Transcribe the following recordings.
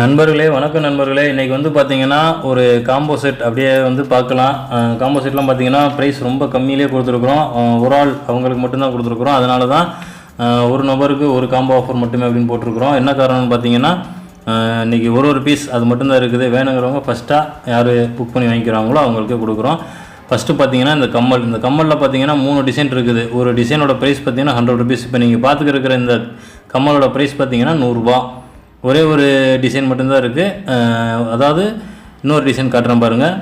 நண்பர்களே வணக்கம் நண்பர்களே. இன்றைக்கி வந்து பார்த்தீங்கன்னா ஒரு காம்போ செட் அப்படியே வந்து பார்க்கலாம். காம்போ செட்லாம் பார்த்தீங்கன்னா ப்ரைஸ் ரொம்ப கம்மியிலே கொடுத்துருக்குறோம். ஒரு ஆள் அவங்களுக்கு மட்டும்தான் கொடுத்துருக்குறோம். அதனால தான் ஒரு நபருக்கு ஒரு காம்போ ஆஃபர் மட்டுமே அப்படின்னு போட்டிருக்கிறோம். என்ன காரணம்னு பார்த்தீங்கன்னா இன்றைக்கி இன்னைக்கு ஒரு ஒரு பீஸ் அது மட்டும்தான் இருக்குது. வேணுங்கிறவங்க ஃபஸ்ட்டாக யார் புக் பண்ணி வாங்கிக்கிறாங்களோ அவங்களுக்கே கொடுக்குறோம். ஃபஸ்ட்டு பார்த்தீங்கன்னா இந்த கம்மல். இந்த கம்மலில் பார்த்தீங்கன்னா மூணு டிசைன் இருக்குது. ஒரு டிசைனோட ப்ரைஸ் பார்த்தீங்கன்னா ஹண்ட்ரட் ருபீஸ் இப்போ நீங்கள் பார்த்துக்கிற இந்த கம்மலோட ப்ரைஸ் பார்த்தீங்கன்னா நூறுரூபா ஒரே ஒரு டிசைன் மட்டும்தான் இருக்குது அதாவது இன்னொரு டிசைன் காட்டுறேன் பாருங்கள்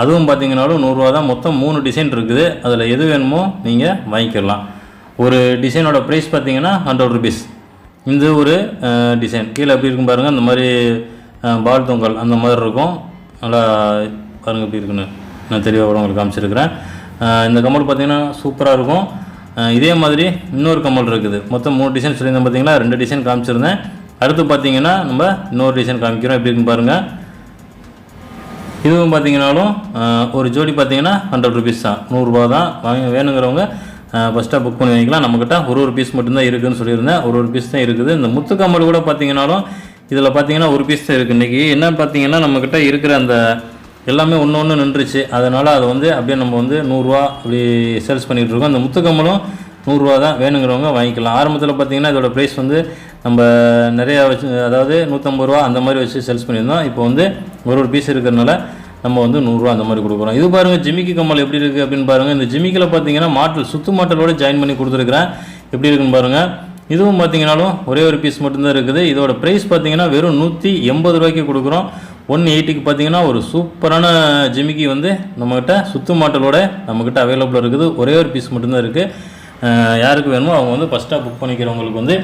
அதுவும் பார்த்தீங்கன்னாலும் நூறுரூவா தான் மொத்தம் மூணு டிசைன் இருக்குது. அதில் எது வேணுமோ நீங்கள் வாங்கிக்கலாம். ஒரு டிசைனோட ப்ரைஸ் பார்த்தீங்கன்னா ஹண்ட்ரட் ருபீஸ் இந்த ஒரு டிசைன் கீழே எப்படி இருக்கும் பாருங்கள் அந்த மாதிரி பால் தொங்கல் அந்த மாதிரி இருக்கும். நல்லா பாருங்கள் எப்படி இருக்குன்னு. நான் தெளிவாக கூட உங்களுக்கு காமிச்சிருக்கிறேன். இந்த கம்மல் பார்த்தீங்கன்னா சூப்பராக இருக்கும். இதே மாதிரி இன்னொரு கம்மல் இருக்குது. மொத்தம் மூணு டிசைன் சொல்லியிருந்தேன் பார்த்தீங்களா ரெண்டு டிசைன் காமிச்சிருந்தேன். அடுத்து பார்த்தீங்கன்னா நம்ம இன்னொரு டிசைன் காமிக்கிறோம். எப்படி இருக்குன்னு பாருங்கள் இதுவும் பார்த்தீங்கன்னாலும் ஒரு ஜோடி பார்த்தீங்கன்னா ஹண்ட்ரட் ருபீஸ் தான். நூறுரூபா தான். வாங்க வேணுங்கிறவங்க ஃபஸ்ட்டாக புக் பண்ணி வாங்கிக்கலாம் நம்மக்கிட்ட ஒரு ஒரு பீஸ் மட்டும்தான் இருக்குதுன்னு சொல்லியிருந்தேன். ஒரு ஒரு பீஸ் தான் இருக்குது. இந்த முத்துக்கம்மல் கூட பார்த்தீங்கன்னாலும் இதில் பார்த்தீங்கன்னா ஒரு பீஸ் தான் இருக்குது இன்றைக்கி என்ன பார்த்தீங்கன்னா நம்மக்கிட்ட இருக்கிற அந்த எல்லாமே ஒன்று ஒன்று நின்றுச்சு. அதனால் அதை வந்து அப்படியே நம்ம வந்து நூறுரூவா அப்படி சேல்ஸ் பண்ணிகிட்டு இருக்கோம். அந்த முத்துக்கம்மலும் நூறுரூவா தான். வேணுங்கிறவங்க வாங்கிக்கலாம். ஆரம்பத்தில் பார்த்தீங்கன்னா இதோட ப்ரைஸ் வந்து நம்ம நிறையா வச்சு அதாவது நூற்றம்பது ரூபா அந்த மாதிரி வச்சு சேல்ஸ் பண்ணியிருந்தோம். இப்போ வந்து ஒரு ஒரு பீஸ் இருக்கிறனால நம்ம வந்து நூறுரூவா அந்த மாதிரி கொடுக்குறோம். இது பாருங்கள் ஜிமிக்கி கம்மல் எப்படி இருக்குது அப்படின்னு பாருங்கள் இந்த ஜிமிக்கில் பார்த்தீங்கன்னா மாட்டல் சுத்து மாட்டலோட ஜாயின் பண்ணி கொடுத்துருக்குறேன். எப்படி இருக்குன்னு பாருங்கள் இதுவும் பார்த்தீங்கன்னாலும் ஒரே ஒரு பீஸ் மட்டும்தான் இருக்குது. இதோட ப்ரைஸ் பார்த்தீங்கன்னா வெறும் நூற்றி எண்பது ரூபாய்க்கு கொடுக்குறோம். ஒன் எயிட்டிக்கு பார்த்தீங்கன்னா ஒரு சூப்பரான ஜிமிக்கி வந்து நம்மக்கிட்ட சுத்து மாட்டலோட நம்மக்கிட்ட அவைலபிளாக இருக்குது. ஒரே ஒரு பீஸ் மட்டும்தான் இருக்குது யாருக்கு வேணுமோ அவங்க வந்து ஃபஸ்ட்டாக புக் பண்ணிக்கிறவங்களுக்கு வந்து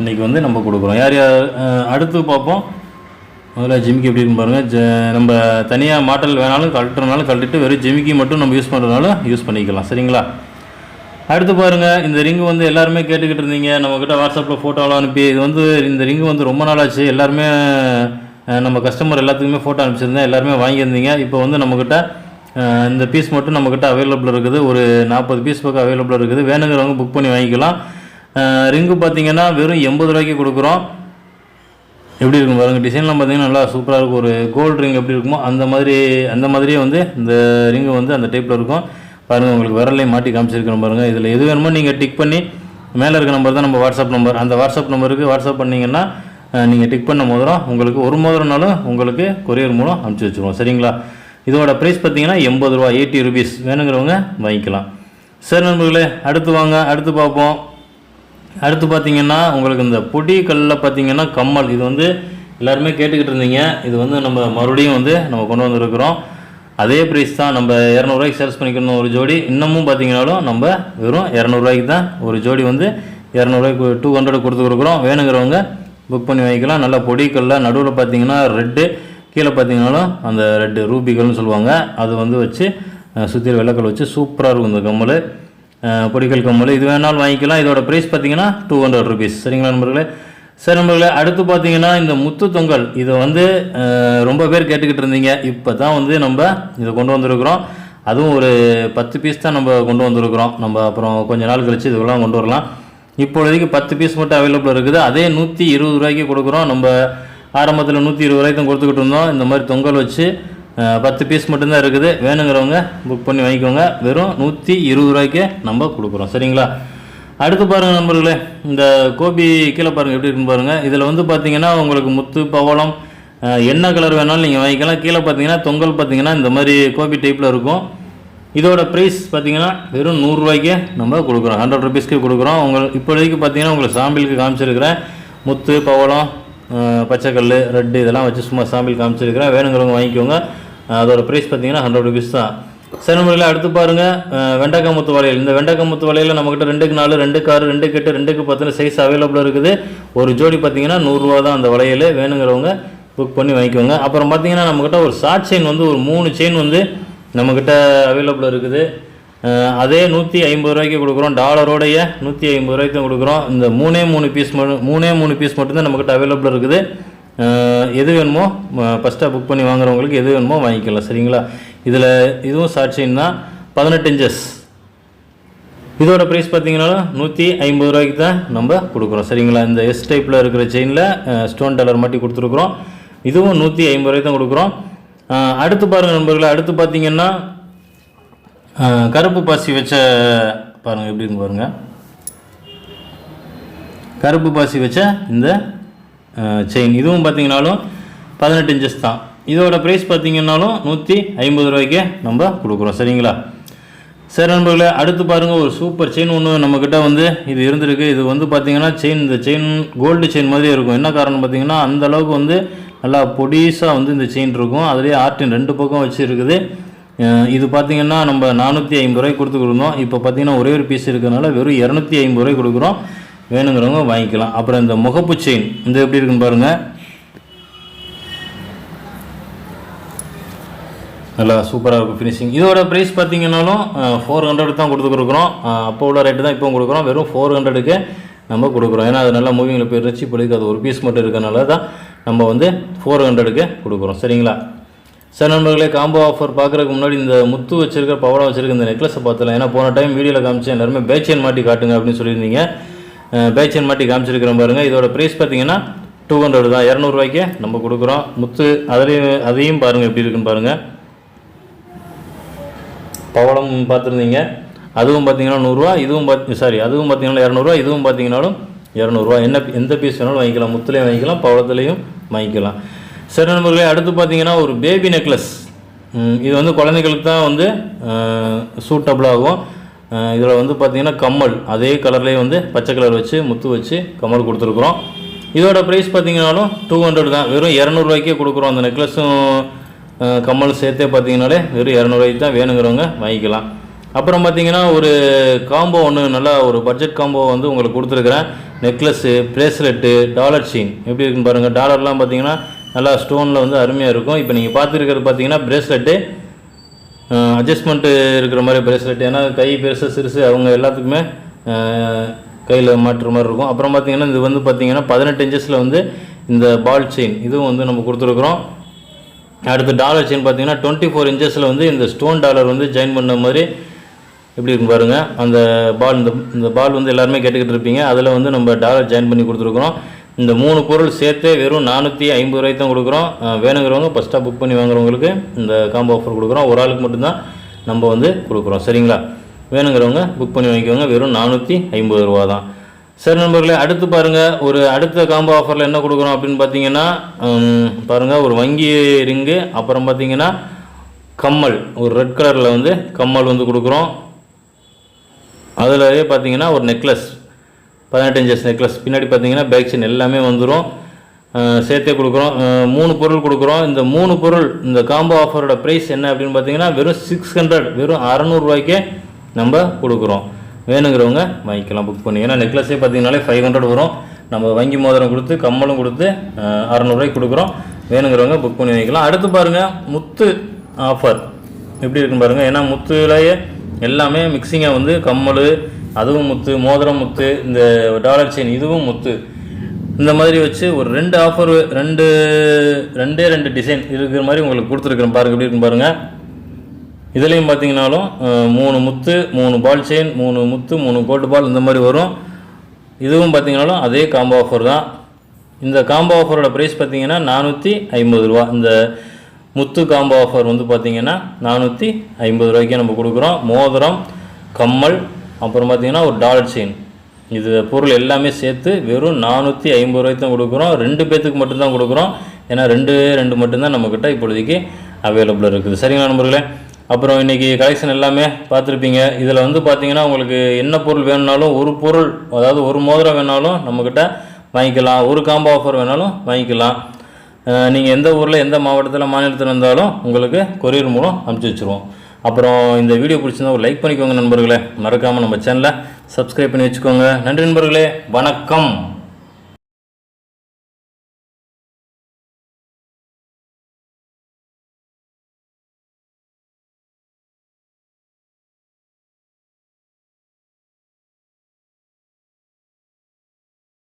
இன்றைக்கி வந்து நம்ம கொடுக்குறோம். யார் யார் அடுத்து பார்ப்போம். முதல்ல ஜிமிக்கி எப்படி இருக்குன்னு பாருங்கள் ஜ நம்ம தனியாக மாட்டல் வேணாலும் கழட்டுறனாலும் கழட்டிட்டு வெறும் ஜிமிக்கி மட்டும் நம்ம யூஸ் பண்ணுறதுனால யூஸ் பண்ணிக்கலாம். சரிங்களா? அடுத்து பாருங்கள் இந்த ரிங்கு வந்து எல்லாருமே கேட்டுக்கிட்டு இருந்தீங்க. நம்மக்கிட்ட வாட்ஸ்அப்பில் ஃபோட்டோலாம் அனுப்பி இது வந்து இந்த ரிங்கு வந்து ரொம்ப நாளாச்சு. எல்லாருமே நம்ம கஸ்டமர் எல்லாத்துக்குமே ஃபோட்டோ அனுப்பிச்சிருந்தேன். எல்லாருமே வாங்கியிருந்தீங்க. இப்போ வந்து நம்மக்கிட்ட இந்த பீஸ் மட்டும் நம்மக்கிட்ட அவைலபிள் இருக்குது. ஒரு நாற்பது பீஸ் பக்கம் அவைலபிள் இருக்குது. வேணுங்கிறவங்க புக் பண்ணி வாங்கிக்கலாம். ரிங்கு பார்த்தீங்கன்னா வெறும் எண்பது ரூபாய்க்கு கொடுக்குறோம். எப்படி இருக்கும் பாருங்க டிசைன்லாம் பார்த்தீங்கன்னா நல்லா சூப்பராக இருக்கும். ஒரு கோல்டு ரிங் எப்படி இருக்குமோ அந்த மாதிரி அந்த மாதிரியே வந்து இந்த ரிங்கு வந்து அந்த டைப்பில் இருக்கும். பாருங்கள் உங்களுக்கு விரலையும் மாட்டி காமிச்சிருக்கிறோம் பாருங்கள் இதில் எது வேணுமோ நீங்கள் டிக் பண்ணி மேலே இருக்க நம்பர் தான் நம்ம வாட்ஸ்அப் நம்பர் அந்த வாட்ஸ்அப் நம்பருக்கு வாட்ஸ்அப் பண்ணிங்கன்னா நீங்கள் டிக் பண்ண மோதிரம் உங்களுக்கு ஒரு மோதிரம்னாலும் உங்களுக்கு கொரியர் மூலம் அனுப்பிச்சி வச்சுருவோம். சரிங்களா? இதோட ப்ரைஸ் பார்த்தீங்கன்னா எண்பது ரூபா எயிட்டி ருபீஸ் வேணுங்கிறவங்க வாங்கிக்கலாம். சரி நண்பர்களே அடுத்து வாங்க அடுத்து பார்ப்போம். அடுத்து பார்த்தீங்கன்னா உங்களுக்கு இந்த பொடி கல்லில் பார்த்தீங்கன்னா கம்மல். இது வந்து எல்லாருமே கேட்டுக்கிட்டு இருந்தீங்க. இது வந்து நம்ம மறுபடியும் வந்து நம்ம கொண்டு வந்திருக்கிறோம். அதே ப்ரைஸ் தான் நம்ம இரநூறுவாய்க்கு சேல்ஸ் பண்ணிக்கணும் ஒரு ஜோடி. இன்னமும் பார்த்தீங்கன்னாலும் நம்ம வெறும் இரநூறுவாய்க்கு தான் ஒரு ஜோடி வந்து இரநூறுவாய்க்கு டூ ஹண்ட்ரட் கொடுத்துருக்குறோம். வேணுங்கிறவங்க புக் பண்ணி வாங்கிக்கலாம். நல்லா பொடிக்கல்ல நடுவில் பார்த்தீங்கன்னா ரெட்டு கீழே பார்த்தீங்கன்னாலும் அந்த ரெட்டு ரூபிகள்னு சொல்லுவாங்க. அது வந்து வச்சு சுற்றி வெள்ளக்கல் வச்சு சூப்பராக இருக்கும் இந்த கம்மல். பொடிக்கல் கம்மல் இது வேணாலும் வாங்கிக்கலாம். இதோட ப்ரைஸ் பார்த்தீங்கன்னா டூ ஹண்ட்ரட் ருபீஸ் சரிங்களா நண்பர்களே? சரி நண்பர்களே அடுத்து பார்த்தீங்கன்னா இந்த முத்து தொங்கல். இதை வந்து ரொம்ப பேர் கேட்டுக்கிட்டு இருந்தீங்க. இப்போ தான் வந்து நம்ம இதை கொண்டு வந்திருக்கிறோம். அதுவும் ஒரு பத்து பீஸ் தான் நம்ம கொண்டு வந்திருக்கிறோம். நம்ம அப்புறம் கொஞ்ச நாள் கழிச்சு இதுக்கெல்லாம் கொண்டு வரலாம். இப்பொழுதைக்கு பத்து பீஸ் மட்டும் அவைலபிள் இருக்குது. அதே நூற்றி இருபது ரூபாய்க்கு கொடுக்குறோம். நம்ம ஆரம்பத்தில் நூற்றி இருபது ரூபாய்க்கு தான் கொடுத்துக்கிட்டு இருந்தோம். இந்த மாதிரி தொங்கல் வச்சு பத்து பீஸ் மட்டும்தான் இருக்குது. வேணுங்கிறவங்க புக் பண்ணி வாங்கிக்கோங்க. வெறும் நூற்றி இருபது ரூபாய்க்கு நம்ம கொடுக்குறோம். சரிங்களா? அடுத்து பாருங்கள் நண்பர்களே இந்த கோபி கீழே பாருங்கள் எப்படி இருக்குன்னு பாருங்கள் இதில் வந்து பார்த்தீங்கன்னா உங்களுக்கு முத்து பவளம் என்ன கலர் வேணாலும் நீங்கள் வாங்கிக்கலாம். கீழே பார்த்தீங்கன்னா தொங்கல் பார்த்தீங்கன்னா இந்த மாதிரி கோபி டைப்பில் இருக்கும். இதோட ப்ரைஸ் பார்த்தீங்கன்னா வெறும் நூறுரூவாய்க்கே நம்ம கொடுக்குறோம். ஹண்ட்ரட் ருபீஸ்க்கு கொடுக்குறோம். உங்களுக்கு இப்போதைக்கு பார்த்தீங்கன்னா உங்களுக்கு சாம்பிளுக்கு காமிச்சிருக்கிறேன். முத்து பவளம் பச்சைக்கல் ரெட்டு இதெல்லாம் வச்சு சும்மா சாம்பிள் காமிச்சிருக்கிறேன். வேணுங்கிறவங்க வாங்கிக்கோங்க. அதோடய அதோட ப்ரைஸ் பார்த்தீங்கன்னா ஹண்ட்ரட் ருபீஸ் தான். சரி முறையில் அடுத்து பாருங்கள் வெண்டக்காய் முத்து வளையல். இந்த வெண்டக்காய் முத்து வளையல் நம்மக்கிட்ட ரெண்டுக்கு நாலு ரெண்டுக்கு ஆறு ரெண்டுக்கு எட்டு ரெண்டுக்கு பத்துன்னு சைஸ் அவைலபிளாக இருக்குது. ஒரு ஜோடி பார்த்தீங்கன்னா நூறுரூவா தான் அந்த வளையல். வேணுங்கிறவங்க புக் பண்ணி வாங்கிக்கோங்க. அப்புறம் பார்த்தீங்கன்னா நம்மக்கிட்ட ஒரு ஷார்ட் செயின் வந்து ஒரு மூணு செயின் வந்து நம்மக்கிட்ட அவைலபிளாக இருக்குது. அதே நூற்றி ஐம்பது ரூபாய்க்கு கொடுக்குறோம். டாலரோடைய நூற்றி ஐம்பது ரூபாய்க்கு தான் கொடுக்குறோம். இந்த மூணே மூணு பீஸ் மட்டும் மூணே மூணு பீஸ் மட்டும்தான் நம்மக்கிட்ட அவைலபிளாக இருக்குது. எது வேணுமோ ஃபஸ்ட்டாக புக் பண்ணி வாங்குறவங்களுக்கு எது வேணுமோ வாங்கிக்கலாம் சரிங்களா? இதில் இதுவும் சாட்சின்னா பதினெட்டு இன்ச்சஸ் இதோட ப்ரைஸ் பார்த்தீங்கன்னா நூற்றி ஐம்பது ரூபாய்க்கு தான் நம்ம கொடுக்குறோம் சரிங்களா? இந்த எஸ் டைப்பில் இருக்கிற செயினில் ஸ்டோன் டாலர் மாட்டி கொடுத்துருக்குறோம். இதுவும் நூற்றி ஐம்பது ரூபாய் தான் கொடுக்குறோம். அடுத்து பாருங்கள் நண்பர்களே அடுத்து பார்த்தீங்கன்னா கருப்பு பாசி வச்ச பாருங்கள் எப்படின்னு பாருங்கள் கருப்பு பாசி வச்ச இந்த செயின் இதுவும் பார்த்தீங்கன்னாலும் பதினெட்டு இன்ச்சஸ் தான். இதோட ப்ரைஸ் பார்த்தீங்கன்னாலும் நூற்றி ஐம்பது ரூபாய்க்கு நம்ம கொடுக்குறோம். சரிங்களா? சரி நண்பர்களே அடுத்து பாருங்கள் ஒரு சூப்பர் செயின் ஒன்று நம்மக்கிட்ட வந்து இது இருந்திருக்கு. இது வந்து பார்த்திங்கன்னா செயின் இந்த செயின் கோல்டு செயின் மாதிரி இருக்கும். என்ன காரணம் பார்த்தீங்கன்னா அந்த அளவுக்கு வந்து நல்லா பொடிசாக வந்து இந்த செயின் இருக்கும். அதுலேயே ஆர்டின் ரெண்டு பக்கம் வச்சு இருக்குது இது பார்த்தீங்கன்னா நம்ம நானூற்றி ஐம்பது ரூபாய்க்கு கொடுத்து கொடுத்தோம் இப்போ பார்த்திங்கன்னா ஒரே ஒரு பீஸ் இருக்கிறதுனால வெறும் இரநூத்தி ஐம்பது ரூபாய்க்கு கொடுக்குறோம். வேணுங்கிறவங்க வாங்கிக்கலாம். அப்புறம் இந்த முகப்பு செயின் இந்த எப்படி இருக்குன்னு பாருங்கள் நல்லா சூப்பராக இருக்கும் ஃபினிஷிங் இதோட ப்ரைஸ் பார்த்தீங்கன்னாலும் ஃபோர் ஹண்ட்ரட் தான் கொடுத்துருக்குறோம் அப்போ உள்ள ரேட்டு தான் இப்போ கொடுக்குறோம். வெறும் ஃபோர் ஹண்ட்ரடுக்கு நம்ம கொடுக்குறோம். ஏன்னா அது நல்லா மூவிங்கில் போய் ரிச்சு பிடிக்கு அது ஒரு பீஸ் மட்டும் இருக்கனால தான் நம்ம வந்து ஃபோர் ஹண்ட்ரடுக்கு கொடுக்குறோம். சரிங்களா? சார் நண்பர்களே காம்போ ஆஃபர் பார்க்குறதுக்கு முன்னாடி இந்த முத்து வச்சிருக்க பவரா வச்சிருக்க இந்த நெக்லஸை பார்த்தலாம் ஏன்னா போன டைம் வீடியோவில் காமிச்சேன். எல்லாருமே பேச்சேன் மாட்டி காட்டுங்க அப்படின்னு சொல்லியிருந்தீங்க. பேச்சன் மாட்டி காமிச்சிருக்கிறோம் பாருங்கள் இதோட ப்ரைஸ் பார்த்தீங்கன்னா டூ ஹண்ட்ரட் தான். இரநூறுவாய்க்கு நம்ம கொடுக்குறோம். முத்து அதையும் அதையும் பாருங்கள் எப்படி இருக்குன்னு பாருங்கள் பவளம் பார்த்துருந்தீங்க. அதுவும் பார்த்தீங்கன்னா நூறுரூவா இதுவும் பார்த்து சாரி அதுவும் பார்த்தீங்கன்னா இரநூறுவா இதுவும் பார்த்தீங்கன்னாலும் இரநூறுவா. என்ன எந்த பீஸ் வேணாலும் வாங்கிக்கலாம். முத்துலேயும் வாங்கிக்கலாம் பவளத்துலேயும் வாங்கிக்கலாம். சரி நண்பர்களே அடுத்து பார்த்தீங்கன்னா ஒரு பேபி நெக்லஸ் இது வந்து குழந்தைகளுக்கு தான் வந்து சூட்டபிள் ஆகும். இதில் வந்து பார்த்தீங்கன்னா கம்மல். அதே கலர்லேயே வந்து பச்சை கலர் வச்சு முத்து வச்சு கம்மல் கொடுத்துருக்குறோம். இதோட ப்ரைஸ் பார்த்திங்கனாலும் டூ ஹண்ட்ரட் தான். வெறும் இரநூறுவாய்க்கே கொடுக்குறோம். அந்த நெக்லஸும் கம்மல் சேர்த்தே பார்த்தீங்கனாலே வெறும் இரநூறுவாய்க்கு தான் வேணுங்கிறவங்க வாங்கிக்கலாம். அப்புறம் பார்த்தீங்கன்னா ஒரு காம்போ ஒன்று நல்லா ஒரு பட்ஜெட் காம்போ வந்து உங்களுக்கு கொடுத்துருக்குறேன். நெக்லஸ்ஸு ப்ரேஸ்லெட்டு டாலர் செயின் எப்படி இருக்குன்னு பாருங்கள் டாலர்லாம் பார்த்தீங்கன்னா நல்லா ஸ்டோனில் வந்து அருமையாக இருக்கும். இப்போ நீங்கள் பார்த்துருக்கிறது பார்த்தீங்கன்னா ப்ரேஸ்லெட்டு அட்ஜஸ்ட்மெண்ட்டு இருக்கிற மாதிரி ப்ரேஸ்லெட் ஏன்னா கை பெருசு சிறுசு அவங்க எல்லாத்துக்குமே கையில் மாட்டுற மாதிரி இருக்கும். அப்புறம் பார்த்தீங்கன்னா இது வந்து பார்த்தீங்கன்னா பதினெட்டு இன்ச்சஸில் வந்து இந்த பால் செயின் இதுவும் வந்து நம்ம கொடுத்துருக்குறோம். அடுத்து டாலர் செயின் பார்த்தீங்கன்னா டுவெண்ட்டி ஃபோர் இன்ச்சஸில் வந்து இந்த ஸ்டோன் டாலர் வந்து ஜாயின் பண்ண மாதிரி எப்படி இருக்கு பாருங்கள் அந்த பால் இந்த இந்த பால் வந்து எல்லாருமே கேட்டுக்கிட்டு இருப்பீங்க. அதில் வந்து நம்ம டாலர் ஜாயின் பண்ணி கொடுத்துருக்குறோம். இந்த மூணு பொருள் சேர்த்தே வெறும் நானூற்றி ஐம்பது ரூபாய்க்கு தான் கொடுக்குறோம். வேணுங்கிறவங்க ஃபஸ்ட்டாக புக் பண்ணி வாங்குறவங்களுக்கு இந்த காம்போ ஆஃபர் கொடுக்குறோம். ஒரு ஆளுக்கு மட்டும்தான் நம்ம வந்து கொடுக்குறோம். சரிங்களா? வேணுங்கிறவங்க புக் பண்ணி வாங்கிக்கோங்க. வெறும் நானூற்றி ஐம்பது ரூபா தான். சரி நண்பர்களே அடுத்து பாருங்கள் ஒரு அடுத்த காம்போ ஆஃபரில் என்ன கொடுக்குறோம் அப்படின்னு பார்த்தீங்கன்னா பாருங்கள் பாருங்க. ஒரு வங்கி ரிங்கு அப்புறம் பார்த்தீங்கன்னா கம்மல். ஒரு ரெட் கலரில் வந்து கம்மல் வந்து கொடுக்குறோம். அதில் பார்த்தீங்கன்னா ஒரு நெக்லஸ் பதினெட்டு இன்ச்சஸ் நெக்லஸ். பின்னாடி பார்த்தீங்கன்னா பேக் செயின் எல்லாமே வந்துடும் சேர்த்தே கொடுக்குறோம். மூணு பொருள் கொடுக்குறோம். இந்த மூணு பொருள் இந்த காம்போ ஆஃபரோட ப்ரைஸ் என்ன அப்படின்னு பார்த்தீங்கன்னா வெறும் சிக்ஸ் ஹண்ட்ரட் வெறும் அறநூறுவாய்க்கே நம்ம கொடுக்குறோம். வேணுங்கிறவங்க வாங்கிக்கலாம் புக் பண்ணி. ஏன்னா நெக்லஸே பார்த்தீங்கன்னாலே ஃபைவ் ஹண்ட்ரட் வரும். நம்ம வங்கி மோதிரம் கொடுத்து கம்மலும் கொடுத்து அறநூறுவாய்க்கு கொடுக்குறோம். வேணுங்கிறவங்க புக் பண்ணி வாங்கிக்கலாம் அடுத்து பாருங்கள் முத்து ஆஃபர் எப்படி இருக்குன்னு பாருங்கள் ஏன்னா முத்துலேயே எல்லாமே மிக்சிங்காக வந்து கம்மல் அதுவும் முத்து மோதிரம் முத்து இந்த டாலர் செயின் இதுவும் முத்து. இந்த மாதிரி வச்சு ஒரு ரெண்டு ஆஃபர் ரெண்டு ரெண்டே ரெண்டு டிசைன் இருக்கிற மாதிரி உங்களுக்கு கொடுத்துருக்குறேன் பாருங்க எப்படி இருக்குன்னு பாருங்கள் இதுலேயும் பார்த்தீங்கனாலும் மூணு முத்து மூணு பால் செயின் மூணு முத்து மூணு கோல்டு பால் இந்த மாதிரி வரும். இதுவும் பார்த்தீங்கனாலும் அதே காம்போ ஆஃபர் தான். இந்த காம்போ ஆஃபரோட ப்ரைஸ் பார்த்தீங்கன்னா நானூற்றி ஐம்பது ரூபா. இந்த முத்து காம்போ ஆஃபர் வந்து பார்த்தீங்கன்னா நானூற்றி ஐம்பது ரூபாய்க்கே நம்ம கொடுக்குறோம். மோதிரம் கம்மல் அப்புறம் பார்த்தீங்கன்னா ஒரு டாலர் செயின் இது பொருள் எல்லாமே சேர்த்து வெறும் நானூற்றி ஐம்பது ரூபாய்க்கு தான் கொடுக்குறோம். ரெண்டு பேர்த்துக்கு மட்டும்தான் கொடுக்குறோம். ஏன்னா ரெண்டு ரெண்டு மட்டும்தான் நம்மக்கிட்ட இப்பொழுதைக்கு அவைலபிள் இருக்குது. சரிங்களா நண்பர்களே? அப்புறம் இன்றைக்கி கலெக்ஷன் எல்லாமே பார்த்துருப்பீங்க. இதில் வந்து பார்த்தீங்கன்னா உங்களுக்கு என்ன பொருள் வேணும்னாலும் ஒரு பொருள் அதாவது ஒரு மோதிரம் வேணாலும் நம்மக்கிட்ட வாங்கிக்கலாம். ஒரு காம்போ ஆஃபர் வேணாலும் வாங்கிக்கலாம். நீங்கள் எந்த ஊரில் எந்த மாவட்டத்தில் மாநிலத்தில் இருந்தாலும் உங்களுக்கு கொரியர் மூலம் அனுப்பிச்சி வச்சுருவோம். அப்புறம் இந்த வீடியோ பிடிச்சிருந்தா ஒரு லைக் பண்ணிக்கோங்க நண்பர்களே. மறக்காமல் நம்ம சேனலை சப்ஸ்கிரைப் பண்ணி வச்சுக்கோங்க. நன்றி நண்பர்களே. வணக்கம்.